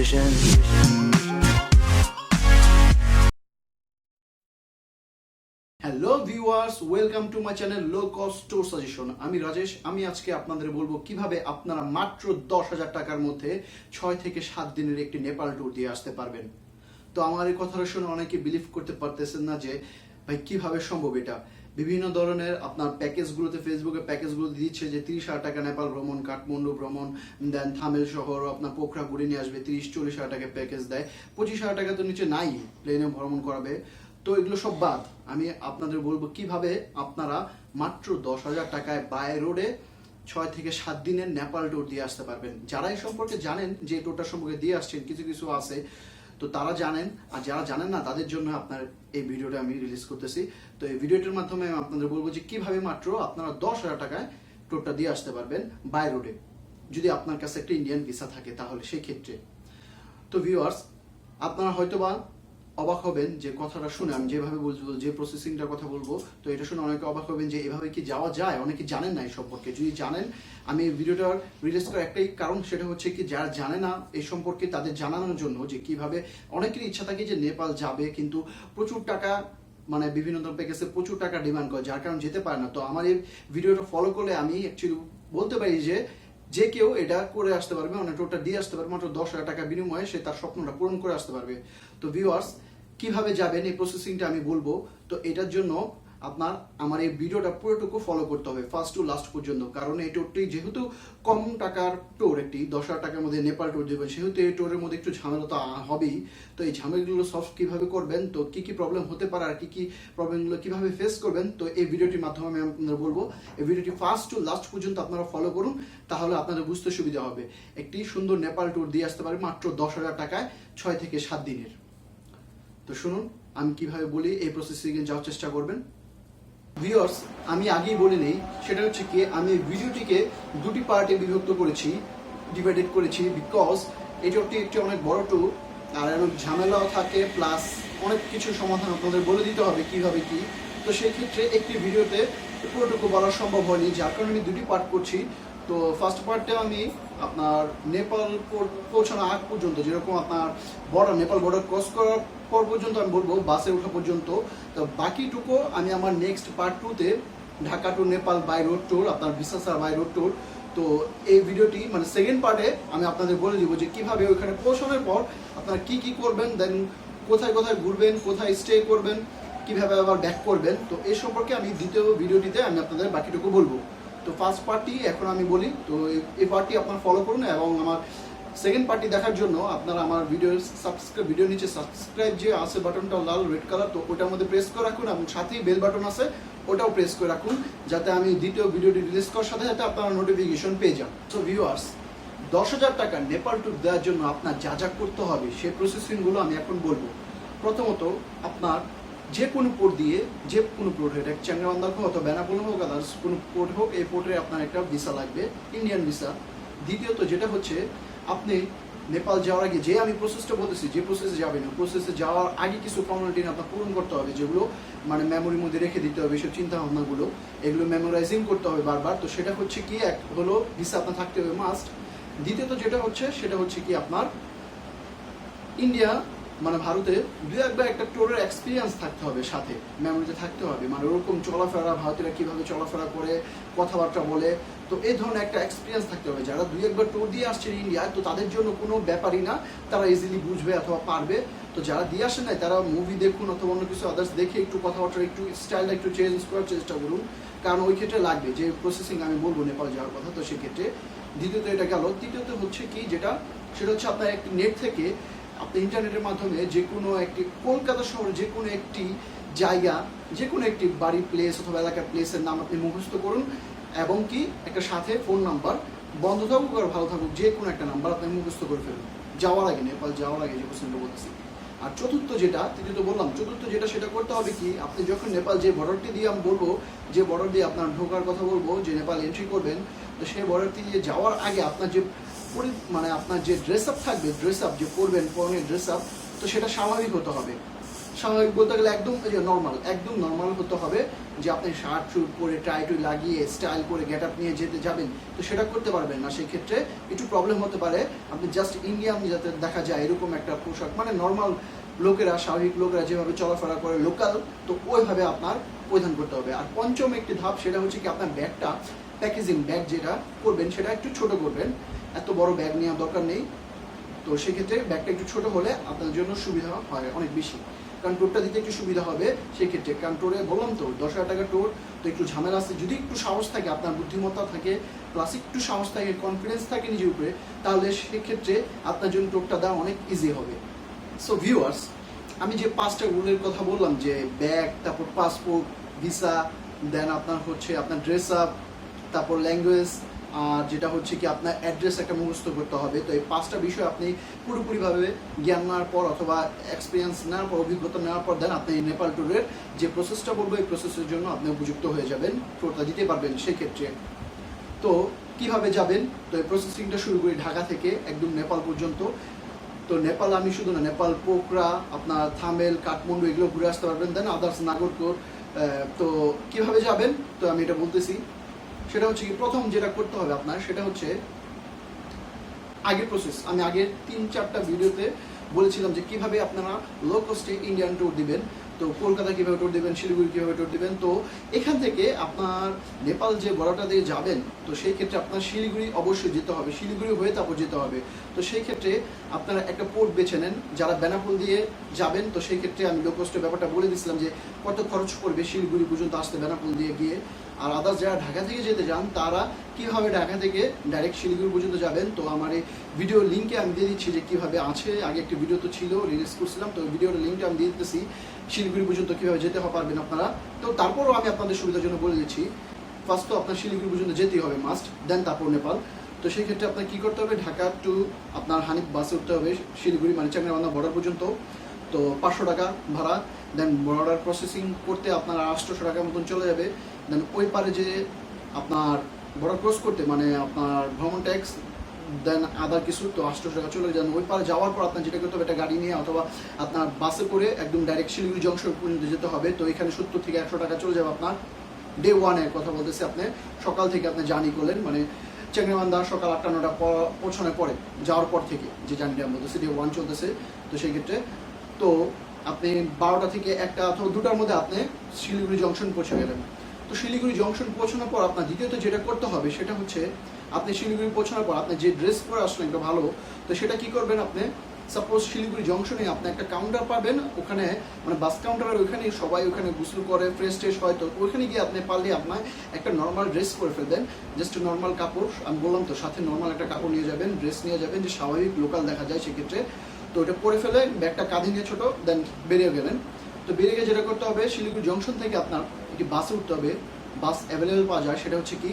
vision. Hello viewers welcome to my channel low cost store suggestion আমি রাজেশ, আমি আজকে আপনাদের বলব কীভাবে আপনারা মাত্র দশ হাজার টাকার মধ্যে ছয় থেকে সাত দিনের একটি নেপাল ট্যুর দিয়ে আসতে পারবেন। তো আমার এই কথাটা শুনে অনেকে বিলিভ করতে পারতেছেন না যে, ভাই, কীভাবে সম্ভব এটা? বিভিন্ন ধরনের আপনার প্যাকেজগুলোতে ফেসবুকে প্যাকেজগুলো দিচ্ছে যে তিরিশ হাজার টাকা নেপাল ভ্রমণ, কাঠমান্ডু ভ্রমণ, দেন থামেল শহর, আপনার পোখরা ঘুরে নিয়ে আসবে, তিরিশ, চল্লিশ হাজার টাকা প্যাকেজ দেয়। পঁচিশ হাজার টাকা তো নিচে নাই প্লেনে ভ্রমণ করাবে। তো এগুলো সব বাদ। আমি আপনাদের বলব কীভাবে আপনারা মাত্র দশ হাজার টাকায় বাই রোডে ছয় থেকে সাত দিনের নেপাল ট্যুর দিয়ে আসতে পারবেন। যারা এই সম্পর্কে জানেন যে ট্যুরটা সম্পর্কে দিয়ে আসছেন, কিছু কিছু আছে। তো তারা জানেন, আর যারা জানেন না, তাদের জন্য আপনার এই ভিডিওটা আমি রিলিজ করতেছি। তো এই ভিডিওটির মাধ্যমে আমি আপনাদের বলব যে কীভাবে মাত্র আপনারা দশ হাজার টাকায় টোটটা দিয়ে আসতে পারবেন বাই রোডে। যদি আপনার কাছে একটা ইন্ডিয়ান ভিসা থাকে, তাহলে সেই ক্ষেত্রে তো ভিউয়ার্স আপনারা হয়তোবা অবাক হবেন যে কথাটা শুনে, আমি যেভাবে বলব যে প্রসেসিংটার কথা বলব, তো এটা শুনে অনেকে অবাক হবেন যে এভাবে কি যাওয়া যায়? অনেকে জানেন না এই সম্পর্কে। যদি জানেন, আমি ভিডিওটার রিলিজ করার একটাই কারণ সেটা হচ্ছে কি, যারা জানে না এই সম্পর্কে, তাদের জানানোর জন্য যে কীভাবে, অনেকেরই ইচ্ছা থাকে যে নেপাল যাবে, কিন্তু প্রচুর টাকা মানে বিভিন্ন ধরনের প্যাকেজে প্রচুর টাকা ডিমান্ড করে, যার কারণে যেতে পারে না। তো আমার এই ভিডিওটা ফলো করলে আমি অ্যাকচুয়ালি বলতে পারি যে যে কেউ এটা করে আসতে পারবে মানে টোটা দিয়ে আসতে পারবে, মাত্র দশ হাজার টাকা বিনিময়ে সে তার স্বপ্নটা পূরণ করে আসতে পারবে। তো ভিউয়ার্স কীভাবে যাবেন, এই প্রসেসিংটা আমি বলব। তো এটার জন্য আপনার, আমার এই ভিডিওটা পুরোটুকু ফলো করতে হবে ফার্স্ট টু লাস্ট পর্যন্ত। কারণ এই টোরটি যেহেতু কম টাকার টোর একটি, দশ হাজার টাকার মধ্যে নেপাল টোর দেবেন, সেহেতু এই টোরের মধ্যে একটু ঝামেলা তো হবেই। তো এই ঝামেলাগুলো সলভ কীভাবে করবেন, তো কি কি প্রবলেম হতে পারে আর কী কী প্রবলেমগুলো কীভাবে ফেস করবেন, তো এই ভিডিওটির মাধ্যমে আমি আপনাদের বলব। এই ভিডিওটি ফার্স্ট টু লাস্ট পর্যন্ত আপনারা ফলো করুন, তাহলে আপনাদের বুঝতে সুবিধা হবে। একটি সুন্দর নেপাল ট্যুর দিয়ে আসতে পারে মাত্র দশ হাজার টাকায় ছয় থেকে সাত দিনের। তো শুনুন, আমি কীভাবে বলি এই প্রসেসিং এ যাওয়ার চেষ্টা করবেন। ভিউয়ার্স আমি আগেই বলে নেই, সেটা হচ্ছে কি, আমি ভিডিওটিকে দুটি পার্টে বিভক্ত করেছি ডিভাইডেড করেছি বিকজ এটি একটি অনেক বড় ট্যুর আর অনেক ঝামেলাও থাকে প্লাস অনেক কিছু সমাধান আপনাদের বলে দিতে হবে কীভাবে কি। তো সেই ক্ষেত্রে একটি ভিডিওতে পুরোটুকু বলা সম্ভব হয়নি, যার কারণে আমি দুটি পার্ট করছি। তো ফার্স্ট পার্টে আমি আপনার নেপাল পৌঁছানো আগ পর্যন্ত, যেরকম আপনার বর্ডার নেপাল বর্ডার ক্রস করার পর পর্যন্ত আমি বলব বাসে ওঠা পর্যন্ত। তো বাকিটুকু আমি আমার নেক্সট পার্ট টুতে Dhaka to Nepal by road tour আপনার বিশাসার বাই রোড ট্যুর তো এই ভিডিওটি মানে সেকেন্ড পার্টে আমি আপনাদের বলে দিব যে কীভাবে ওইখানে পৌঁছানোর পর আপনারা কি কি করবেন দেন কোথায় কোথায় ঘুরবেন, কোথায় স্টে করবেন, কীভাবে আবার ব্যাক করবেন। তো এই সম্পর্কে আমি দ্বিতীয় ভিডিওটিতে আমি আপনাদের বাকিটুকু বলব। তো ফার্স্ট পার্টটি এখন আমি বলি, তো এই পার্টটি আপনারা ফলো করুন এবং আমার সেকেন্ড পার্টি দেখার জন্য আপনারা আমার ভিডিও সাবস্ক্রাইব ভিডিও নিচে সাবস্ক্রাইব যে আছে বাটনটা লাল রেড কালার তো ওটার মধ্যে প্রেস করে রাখুন এবং সাথেই বেল বাটন আছে, ওটাও প্রেস করে রাখুন যাতে আমি দ্বিতীয় ভিডিওটি রিলিজ করার সাথে সাথে আপনারা নোটিফিকেশন পেয়ে যান। তো ভিউয়ার্স দশ হাজার টাকা নেপাল ট্যুর দেওয়ার জন্য আপনার যা যা করতে হবে সেই প্রসেসিংগুলো আমি এখন বলব। প্রথমত, আপনার যে কোনো পোর্ট দিয়ে, যে কোনো পোর্ট এটা চ্যাংরাবান্ধা হোক অথবা বেনাপোল হোক আদার্স কোনো পোর্ট হোক, এই পোর্টে আপনার একটা ভিসা লাগবে ইন্ডিয়ান ভিসা দ্বিতীয়ত যেটা হচ্ছে আপনি নেপাল যাওয়ার আগে যে আমি প্রসেসটা বলতেছি, যে প্রসেসে যাবেন প্রসেসে যাওয়ার আগে কিছু ফর্মালিটি আপনার পূরণ করতে হবে, যেগুলো মানে মেমোরির মধ্যে রেখে দিতে হবে এসব চিন্তা ভাবনাগুলো এগুলো মেমোরাইজিং করতে হবে বারবার। তো সেটা হচ্ছে কি, এক হলো ভিসা আপনার থাকতে হবে মাস্ট দ্বিতীয়ত যেটা হচ্ছে, সেটা হচ্ছে কি আপনার ইন্ডিয়া মানে ভারতে দু একবার একটা টোরের এক্সপিরিয়েন্স থাকতে হবে সাথে মেমোরিতে থাকতে হবে। মানে ওরকম চলাফেরা, ভারতীয়রা কীভাবে চলাফেরা করে, কথাবার্তা বলে, তো এই ধরনের একটা এক্সপিরিয়েন্স থাকতে হবে। যারা দুই একবার টোর দিয়ে আসছেন ইন্ডিয়ায় তো তাদের জন্য কোনো ব্যাপারই না, তারা ইজিলি বুঝবে অথবা পারবে। তো যারা দিয়ে আসেন নাই, তারা মুভি দেখুন অথবা অন্য কিছু আদার্স দেখে একটু কথাবার্তা একটু স্টাইলটা একটু চেঞ্জ করার চেষ্টা করুন। কারণ ওই ক্ষেত্রে লাগবে যে প্রসেসিং আমি বলব নেপাল যাওয়ার কথা, তো সেক্ষেত্রে দ্বিতীয়ত এটা গেল। তৃতীয়ত হচ্ছে কি, যেটা, সেটা হচ্ছে আপনার একটি নেট থেকে আপনি ইন্টারনেটের মাধ্যমে যে কোনো একটি কলকাতা শহরে যে কোনো একটি জায়গা যে কোনো একটি বাড়ি প্লেস অথবা এলাকার প্লেসের নাম আপনি মুখস্থ করুন এবং কি একটা সাথে ফোন নাম্বার বন্ধ থাকুক আর ভালো থাকুক যে কোনো একটা নাম্বার আপনি মুখস্থ করে ফেলুন। যাওয়ার আগে, নেপাল যাওয়ার আগে যে কোশ্চেনটা বলতেছি। আর চতুর্থ যেটা, তৃতীয়ত বললাম, চতুর্থ যেটা সেটা করতে হবে কি, আপনি যখন নেপাল যে বর্ডারটি দিয়ে আমি বলব, যে বর্ডার দিয়ে আপনার ঢোকার কথা বলব, যে নেপাল এন্ট্রি করবেন, তো সেই বর্ডারটি দিয়ে যাওয়ার আগে আপনার যে পরি- মানে আপনার যে ড্রেস আপ থাকবে ড্রেস আপ যে পরবেন, পরনের ড্রেস আপ তো সেটা স্বাভাবিক হতে হবে। স্বাভাবিক বলতে গেলে একদম নর্মাল একদম নর্মাল হতে হবে যে আপনি শার্ট শুট পরে টাই টুই লাগিয়ে স্টাইল করে গেট আপ নিয়ে যেতে যাবেন, তো সেটা করতে পারবেন না। সেই ক্ষেত্রে একটু প্রবলেম হতে পারে। আপনি জাস্ট ইন্ডিয়ান যাতে দেখা যায়, এরকম একটা পোশাক মানে নর্মাল লোকেরা, স্বাভাবিক লোকেরা যেভাবে চলাফেরা করে লোকাল তো ওইভাবে আপনার পরিধান করতে হবে। আর পঞ্চম একটি ধাপ, সেটা হচ্ছে কি আপনার ব্যাগটা প্যাকেজিং ব্যাগ যেটা করবেন, সেটা একটু ছোট করবেন। এত বড় ব্যাগ নেওয়ার দরকার নেই। তো সেক্ষেত্রে ব্যাগটা একটু ছোট হলে আপনার জন্য সুবিধা হয় অনেক বেশি। কারণ টোরটা দিতে একটু সুবিধা হবে সেক্ষেত্রে। কারণ টোরে বললাম তো, দশ হাজার টাকা টোর তো একটু ঝামেলা আছে। যদি একটু সাহস থাকে, আপনার বুদ্ধিমত্তা থাকে প্লাস একটু সাহস থাকে কনফিডেন্স থাকে নিজের উপরে, তাহলে সেক্ষেত্রে আপনার জন্য টোরটা দেওয়া অনেক ইজি হবে। সো ভিউয়ার্স আমি যে পাঁচটা রুলের কথা বললাম, যে ব্যাগ তারপর পাসপোর্ট ভিসা দেন আপনার হচ্ছে আপনার ড্রেস আপ তারপর ল্যাঙ্গুয়েজ যেটা হচ্ছে কি আপনার অ্যাড্রেস একটা মুখস্থ করতে হবে। তো এই পাঁচটা বিষয় আপনি পুরোপুরিভাবে জ্ঞান নেওয়ার পর অথবা এক্সপিরিয়েন্স নেওয়ার পর, অভিজ্ঞতা নেওয়ার পর দেন আপনি নেপাল ট্যুরের যে প্রসেসটা বলব, এই প্রসেসের জন্য আপনি উপযুক্ত হয়ে যাবেন। ট্যুরটা দিতে পারবেন সেক্ষেত্রে। তো কীভাবে যাবেন? তো এই প্রসেসিংটা শুরু করি ঢাকা থেকে, একদম নেপাল পর্যন্ত। তো নেপাল আমি শুধু না নেপাল পোকরা আপনার থামেল কাঠমান্ডু এগুলো ঘুরে আসতে পারবেন। দেন আদার্স নাগরকোর তো কীভাবে যাবেন? তো আমি এটা বলতেছি। সেটা হচ্ছে কি, প্রথম যেটা করতে হবে আপনার, সেটা হচ্ছে আগের প্রসেস আমি আগের তিন চারটা ভিডিওতে বলেছিলাম যে কীভাবে আপনারা লো কস্টে ইন্ডিয়ান ট্যুর দিবেন, তো কলকাতা কীভাবে ট্যুর দেবেন, শিলিগুড়ি কীভাবে ট্যুর দেবেন, তো এখান থেকে আপনার নেপাল যে বড়টা দিয়ে যাবেন, তো সেই ক্ষেত্রে আপনার শিলিগুড়ি অবশ্যই যেতে হবে। শিলিগুড়ি হয়ে তারপর যেতে হবে। তো সেই ক্ষেত্রে আপনারা একটা পোর্ট বেছে নেন, যারা বেনাপোল দিয়ে যাবেন, তো সেই ক্ষেত্রে আমি লো কস্টের ব্যাপারটা বলে দিয়েছিলাম যে কত খরচ পড়বে শিলিগুড়ি পর্যন্ত আসতে বেনাপোল দিয়ে গিয়ে। আর আদার্স যারা ঢাকা থেকে যেতে চান, তারা কীভাবে ঢাকা থেকে ডাইরেক্ট শিলিগুড়ি পর্যন্ত যাবেন? তো আমার এই ভিডিও লিঙ্কে আমি দিয়ে দিচ্ছি যে কীভাবে আছে। আগে একটি ভিডিও তো ছিল রিলিজ করছিলাম, তো ভিডিওর লিঙ্কটা আমি দিয়ে দিতেছি। শিলিগুড়ি পর্যন্ত কীভাবে যেতে পারবেন আপনারা? তো তারপরও আমি আপনাদের সুবিধার জন্য বলে দিচ্ছি। ফার্স্ট তো আপনার শিলিগুড়ি পর্যন্ত যেতেই হবে মাস্ট দেন তারপর নেপাল। তো সেই ক্ষেত্রে আপনার কি করতে হবে? ঢাকা টু আপনার হানিফ বাসে উঠতে হবে, শিলিগুড়ি মানে চাংরাবান্ধা বর্ডার পর্যন্ত। তো পাঁচশো টাকা ভাড়া দেন বর্ডার প্রসেসিং করতে আপনার আটশোশো টাকার মতন চলে যাবে। দেন ওই পারে যে আপনার বর্ডার ক্রস করতে মানে আপনার ভ্রমণ ট্যাক্স দেন আদার কিছু তো আটশোশো টাকা চলে যান ওই পারে যাওয়ার পর আপনার যেটা করতে হবে, একটা গাড়ি নিয়ে অথবা আপনার বাসে করে একদম ডাইরেক্ট শিলিগুড়ি জংশন পর্যন্ত যেতে হবে। তো এখানে সত্তর থেকে একশো টাকা চলে যাবে আপনার। ডে ওয়ানের কথা বলতেছি আপনি। সকাল থেকে আপনি জার্নি করলেন মানে চেংরাবান্ধা সকাল আটটা নটা পৌঁছানোর পরে, যাওয়ার পর থেকে যে জার্নিটা বলতেছি ডে ওয়ান চলতেছে। তো সেই ক্ষেত্রে, তো আপনি বারোটা থেকে একটা অথবা দুটার মধ্যে আপনি শিলিগুড়ি জংশন পৌঁছে গেলেন। তো শিলিগুড়ি জংশন পৌঁছানোর পর আপনার দ্বিতীয়ত যেটা করতে হবে সেটা হচ্ছে আপনি শিলিগুড়ি পৌঁছানোর পর আপনি যে ড্রেস পরে আসলেন একটা ভালো। তো সেটা কি করবেন আপনি? সাপোজ শিলিগুড়ি জংশনে আপনি একটা কাউন্টার পাবেন, ওখানে মানে বাস কাউন্টারের ওইখানে সবাই ওখানে গোসল করে ফ্রেশ ট্রেশ হয়। তো ওইখানে গিয়ে আপনি পারলে আপনার একটা নর্মাল ড্রেস করে ফেলবেন জাস্ট নর্মাল কাপড়। আমি বললাম তো, সাথে নর্মাল একটা কাপড় নিয়ে যাবেন ড্রেস নিয়ে যাবেন, যে স্বাভাবিক লোকাল দেখা যায় সেক্ষেত্রে। তো ওটা পরে ফেলে, ব্যাগটা কাঁধে নিয়ে ছোটো দেন বেরিয়ে গেলেন। তো বেরিয়ে গিয়ে যেটা করতে হবে, শিলিগুড়ি জংশন থেকে আপনার একটি বাসে উঠতে হবে, বাস অ্যাভেলেবেল পাওয়া যায়, সেটা হচ্ছে কি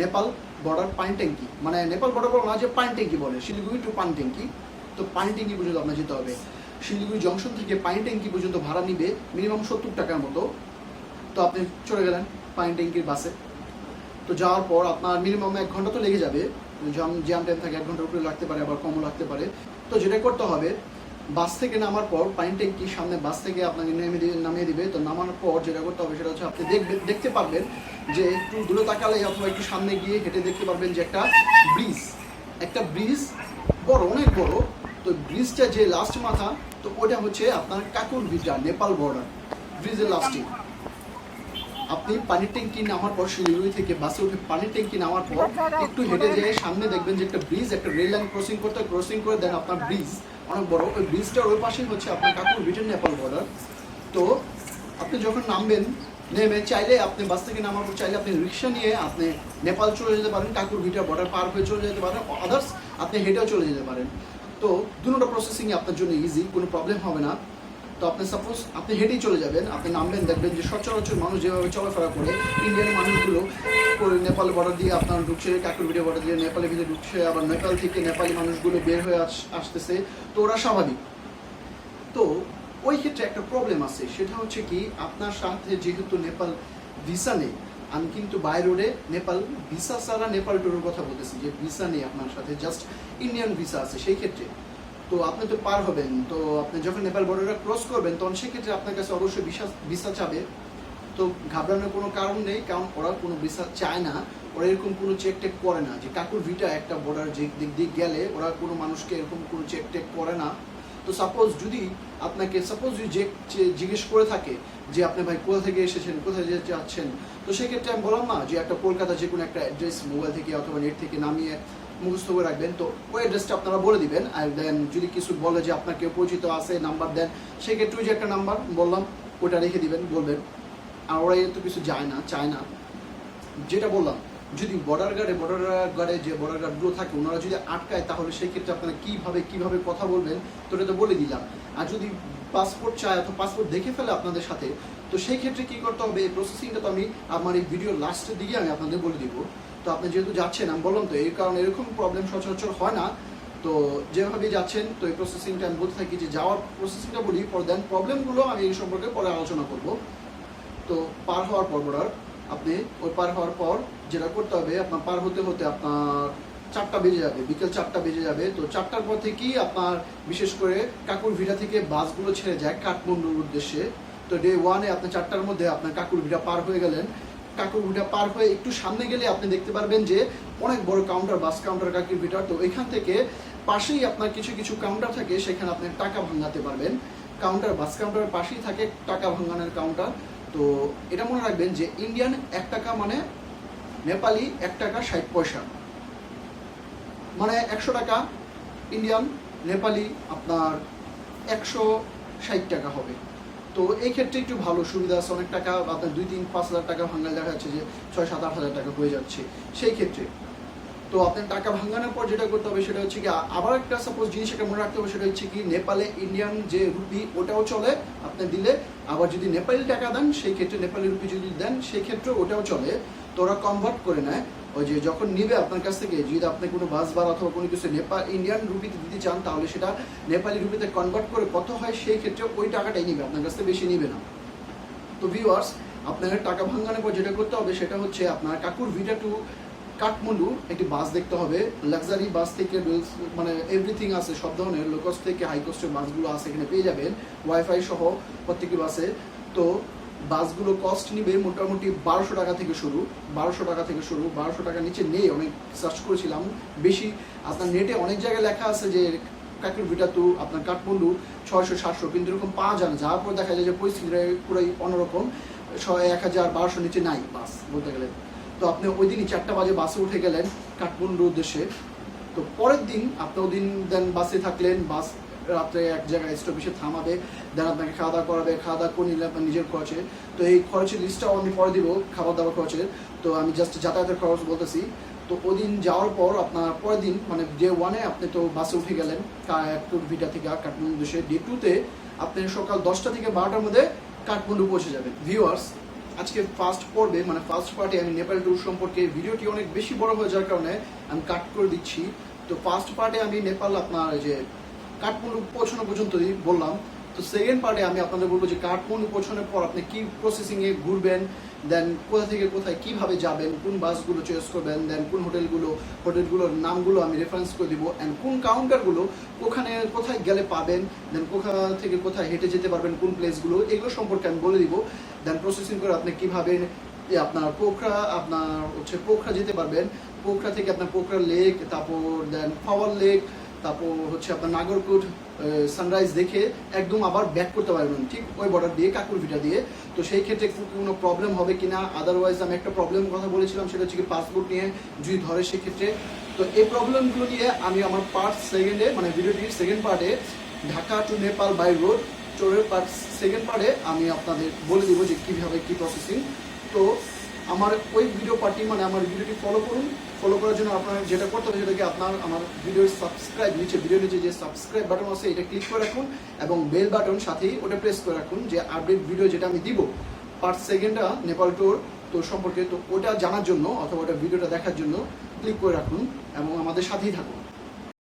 নেপাল বর্ডার পানি ট্যাঙ্কি। মানে নেপাল বর্ডার বলা না যে পানি ট্যাঙ্কি বলে, শিলিগুড়ি টু পানি ট্যাঙ্কি। তো পানি ট্যাঙ্কি পর্যন্ত আপনার যেতে হবে। শিলিগুড়ি জংশন থেকে পানি ট্যাঙ্কি পর্যন্ত ভাড়া নিবে মিনিমাম সত্তর টাকার মতো। তো আপনি চলে গেলেন পানি ট্যাঙ্কির বাসে। তো যাওয়ার পর আপনার মিনিমাম এক ঘণ্টা তো লেগে যাবে। জ্যাম জ্যাম টাইম থাকে এক ঘণ্টার উপরে লাগতে পারে, আবার কমও লাগতে পারে। তো যেটা করতে হবে বাস থেকে নামার পর পানি ট্যাঙ্কি সামনে বাস থেকে আপনাকে নেমে দিয়ে নামিয়ে দিবে? তো নামার পর যেটা করতে হবে সেটা হচ্ছে আপনি দেখতে পারবেন যে একটু দূরে তাকালে অথবা একটু সামনে গিয়ে হেঁটে দেখতে পারবেন যে একটা ব্রিজ। একটা ব্রিজ বড়, অনেক বড়। তো ব্রিজটা যে লাস্ট মাথা, তো ওটা হচ্ছে আপনার কাকুর ভিটা নেপাল বর্ডার ব্রিজের লাস্টে আপনি পানির ট্যাঙ্কি নামার পর শিলিগুড়ি থেকে বাসে উঠে পানির ট্যাঙ্কি নামার পর একটু হেঁটে যেয়ে সামনে দেখবেন যে একটা ব্রিজ একটা রেল লাইন ক্রসিং করতে ক্রসিং করে দেন আপনার ব্রিজ অনেক বড়। ওই ব্রিজটার ওই পাশেই হচ্ছে আপনার কাকুর ভিটের নেপাল বর্ডার তো আপনি যখন নামবেন, নেমে চাইলে আপনি বাস থেকে নামার পর চাইলে আপনি রিক্সা নিয়ে আপনি নেপাল চলে যেতে পারেন, কাকুর ভিটার বর্ডার পার হয়ে চলে যেতে পারেন আদার্স আপনি হেঁটেও চলে যেতে পারেন। তো দুটো প্রসেসিংই আপনার জন্য ইজি কোনো প্রবলেম হবে না। তো আপনি সাপোজ আপনি হেঁটেই চলে যাবেন, আপনি নামবেন দেখবেন যে সচরাচর মানুষ যেভাবে চলাফেরা করে ইন্ডিয়ান মানুষগুলো নেপাল বর্ডার দিয়ে আপনার ঢুকছে ভিডিও বর্ডার দিয়ে নেপালের ভিতরে ঢুকছে, আবার নেপাল থেকে নেপালি মানুষগুলো বের হয়ে আস- আসতেছে। তো ওরা স্বাভাবিক। তো ওই ক্ষেত্রে একটা প্রবলেম আছে, সেটা হচ্ছে কি, আপনার সাথে যেহেতু নেপাল ভিসা নেই, আমি কিন্তু বাই রোডে নেপাল ভিসা ছাড়া নেপাল ট্যুরের কথা বলতেছি, যে ভিসা নেই আপনার সাথে জাস্ট ইন্ডিয়ান ভিসা আছে, সেই ক্ষেত্রে। তো আপনি তো পার হবেন, তো আপনি যখন নেপাল বর্ডারটা ক্রস করবেন, তখন সেক্ষেত্রে আপনার কাছে অবশ্যই ভিসা ভিসা চাবে। তো ঘাবড়ানোর কোনো কারণ নেই, কারণ ওরা কোনো ভিসা চায় না। ওরা এরকম কোনো চেক টেক করে না, যে কাকুর ভিটা একটা বর্ডার যে দিক দিয়ে গেলে ওরা কোনো মানুষকে এরকম কোনো চেক টেক করে না। তো সাপোজ যদি আপনাকে সাপোজ যদি যে জিজ্ঞেস করে থাকে যে, আপনি ভাই কোথা থেকে এসেছেন, কোথায় যেতে চাচ্ছেন তো সেক্ষেত্রে আমি বললাম না, যে একটা কলকাতা যে কোনো একটা অ্যাড্রেস মোবাইল থেকে অথবা নেট থেকে নামিয়ে মুখস্থ করে রাখবেন। তো ওই অ্যাড্রেসটা আপনারা বলে দিবেন আর দেন যদি কিছু বলে যে আপনার কেউ পরিচিত আছে নাম্বার দেন, সেক্ষেত্রে ওই যে একটা নাম্বার বললাম ওটা রেখে দিবেন, বলবেন। আর ওরা তো কিছু যায় না চায় না। যেটা বললাম, যদি বর্ডার গার্ডে বর্ডার গার্ডে যে বর্ডার গার্ডগুলো থাকে, ওনারা যদি আটকায়, তাহলে সেই ক্ষেত্রে আপনারা কীভাবে, কীভাবে কথা বলবেন, তো এটা তো বলে দিলাম। আর যদি পাসপোর্ট চায় অথবা পাসপোর্ট দেখে ফেলে আপনাদের সাথে, তো সেই ক্ষেত্রে কি করতে হবে? এই প্রসেসিংটা তো আমি আমার এই ভিডিওর লাস্টের দিকে আমি আপনাদের বলে দিব। তো আপনি যেহেতু যাচ্ছেন, আমি বললাম তো, এই কারণে এরকম প্রবলেম সচরাচর হয় না। তো যেভাবে যাচ্ছেন, তো এই প্রসেসিংটা আমি বলতে থাকি যে, যাওয়ার প্রসেসিংটা বলি, পর দেন প্রবলেমগুলো আমি এই সম্পর্কে পরে আলোচনা করব। তো পার হওয়ার পর বর্ডার আপনি ওই পার হওয়ার পর যেটা করতে হবে, আপনার পার হতে হতে আপনার চারটা বেজে যাবে, বিকেল চারটা বেজে যাবে। তো চারটার পর থেকেই আপনার, বিশেষ করে কাকুর ভিড়া থেকে বাসগুলো ছেড়ে যায় কাঠমান্ডুর উদ্দেশ্যে। তো ডে ওয়ানে আপনি চারটার মধ্যে আপনার কাকুর ভিড়া পার হয়ে গেলেন। কাকুর ভিটা পার হয়ে একটু সামনে গেলে আপনি দেখতে পারবেন যে অনেক বড় কাউন্টার বাস কাউন্টার কাকুর ভিটার তো এখান থেকে পাশেই আপনার কিছু কিছু কাউন্টার থাকে, সেখানে আপনি টাকা ভাঙাতে পারবেন। কাউন্টার বাস কাউন্টারের পাশেই থাকে টাকা ভাঙানোর কাউন্টার তো এটা মনে রাখবেন যে ইন্ডিয়ান এক টাকা মানে নেপালি এক টাকা ষাট পয়সা। মানে একশো টাকা ইন্ডিয়ান নেপালি আপনার একশো ষাট টাকা হবে। তো এই ক্ষেত্রে একটু ভালো সুবিধা আছে, অনেক টাকা, আপনার দুই তিন পাঁচ হাজার টাকা ভাঙালে দেখা যাচ্ছে যে ছয় সাত আট হাজার টাকা হয়ে যাচ্ছে সেই ক্ষেত্রে। তো আপনার টাকা ভাঙানোর পর যেটা করতে হবে সেটা হচ্ছে কি, আবার একটা সাপোজ জিনিস একটা মনে রাখতে হবে, সেটা হচ্ছে কি, নেপালে ইন্ডিয়ান যে রুপি ওটাও চলে আপনি দিলে। আবার যদি নেপালি টাকা দেন, সেই ক্ষেত্রে নেপালি রুপি যদি দেন, সেই ক্ষেত্রে ওটাও চলে। তো ওরা কনভার্ট করে নেয়। ওই যে যখন নিবে আপনার কাছ থেকে, যদি আপনি কোনো বাস বার অথবা কোনো কিছু নেপাল ইন্ডিয়ান রুপিতে দিতে চান, তাহলে সেটা নেপালি রুপিতে কনভার্ট করে কত হয়, সেই ক্ষেত্রে ওই টাকাটাই নিবে, আপনার কাছ থেকে বেশি নিবে না। তো ভিউয়ার্স আপনার টাকা ভাঙানোর পর যেটা করতে হবে, সেটা হচ্ছে আপনার কাকুর ভিটা টু কাঠমান্ডু একটি বাস দেখতে হবে। লাক্সারি বাস থেকে মানে এভরিথিং আছে, সব ধরনের লো কস্ট থেকে হাই কস্টের বাসগুলো আছে, এখানে পেয়ে যাবেন। ওয়াইফাই সহ প্রত্যেকটি বাসে। তো বাসগুলো কস্ট নিবে মোটামুটি বারোশো টাকা থেকে শুরু, বারোশো টাকা থেকে শুরু, বারোশো টাকা নিচে নেই, অনেক সার্চ করেছিলাম। বেশি, আপনার নেটে অনেক জায়গায় লেখা আছে যে কাকুর ভিটা টু আপনার কাঠমান্ডু, ছয়শো, সাতশো, কিন্তু এরকম পাওয়া যায় না। যাওয়ার পর দেখা যায় যে পরিস্থিতিটা পুরোই অন্যরকম ছয় এক হাজার বারোশো নিচে নাই বাস বলতে গেলে। তো আপনি ওই দিনই চারটা বাজে বাসে উঠে গেলেন কাঠমান্ডুর উদ্দেশ্যে। তো পরের দিন আপনি ওই দিন দেন বাসে থাকলেন, বাস রাত্রে এক জায়গায় স্টপেজে থামাবে, দেন আপনাকে খাওয়া দাওয়া করাবে, খাওয়া দাওয়া করে নিলে আপনার নিজের খরচে। তো এই খরচের লিস্টটাও আমি পরে দিব খাবার দাবার খরচের। তো আমি জাস্ট যাতায়াতের খরচ বলতেছি। তো ওই দিন যাওয়ার পর আপনার পরের দিন মানে ডে ওয়ানে আপনি তো বাসে উঠে গেলেন ভিটা থেকে কাঠমান্ডু উদ্দেশ্যে ডে টুতে আপনি সকাল দশটা থেকে বারোটার মধ্যে কাঠমান্ডু পৌঁছে যাবেন। ভিউয়ার্স আজকে ফার্স্ট পর্বে মানে ফার্স্ট পার্টে আমি নেপাল ট্যুর সম্পর্কে ভিডিওটি অনেক বেশি বড় হয়ে যাওয়ার কারণে আমি কাট করে দিচ্ছি। তো ফার্স্ট পার্টে আমি নেপাল আপনার যে কাঠমান্ডু পৌঁছানো পর্যন্তই বললাম। তো সেকেন্ড পার্টে আমি আপনাদের বলব যে কাঠমান্ডু পৌঁছানোর পর আপনি কি প্রসেসিংয়ে ঘুরবেন দেন কোথা থেকে কোথায় কীভাবে যাবেন, কোন বাসগুলো চয়েস করবেন দেন কোন হোটেলগুলো, হোটেলগুলোর নামগুলো আমি রেফারেন্স করে দিব অ্যান্ড কোন কাউন্টারগুলো ওখানে কোথায় গেলে পাবেন দেন কোথা থেকে কোথায় হেঁটে যেতে পারবেন, কোন প্লেসগুলো এগুলো সম্পর্কে আমি বলে দিব। দেন প্রসেসিং করে আপনি কীভাবে আপনার পোখরা, আপনার হচ্ছে পোখরা যেতে পারবেন। পোখরা থেকে আপনার পোখরা লেক তারপর দেন পাওয়ার লেক তারপর হচ্ছে আপনার নাগরকোট সানরাইজ দেখে একদম আবার ব্যাক করতে পারবেন, ঠিক ওই বর্ডার দিয়ে, কাকুর ভিটা দিয়ে। তো সেই ক্ষেত্রে কোনো প্রবলেম হবে কি না? আদারওয়াইজ আমি একটা প্রবলেম কথা বলেছিলাম, সেটা হচ্ছে কি পাসপোর্ট নিয়ে যদি ধরে সেক্ষেত্রে। তো এই প্রবলেমগুলো নিয়ে আমি আমার পার্ট সেকেন্ডে মানে ভিডিওটির সেকেন্ড পার্টে Dhaka to Nepal by road টোরের part second পার্টে আমি আপনাদের বলে দিব যে কীভাবে কী প্রসেসিং তো আমার ওই ভিডিও পার্টি মানে আমার ভিডিওটি ফলো করুন ফলো করার জন্য আপনার যেটা করতে হবে সেটাকে আপনার, আমার ভিডিওর সাবস্ক্রাইব নিচে ভিডিও নিচে যে সাবস্ক্রাইব বাটন আছে, এটা ক্লিক করে রাখুন এবং বেল বাটন সাথেই ওটা প্রেস করে রাখুন যে আপডেট ভিডিও যেটা আমি দিব পার্ট সেকেন্ডটা নেপাল ট্যুর তো সম্পর্কে, তো ওটা জানার জন্য অথবা ওটা ভিডিওটা দেখার জন্য ক্লিক করে রাখুন এবং আমাদের সাথেই থাকুন।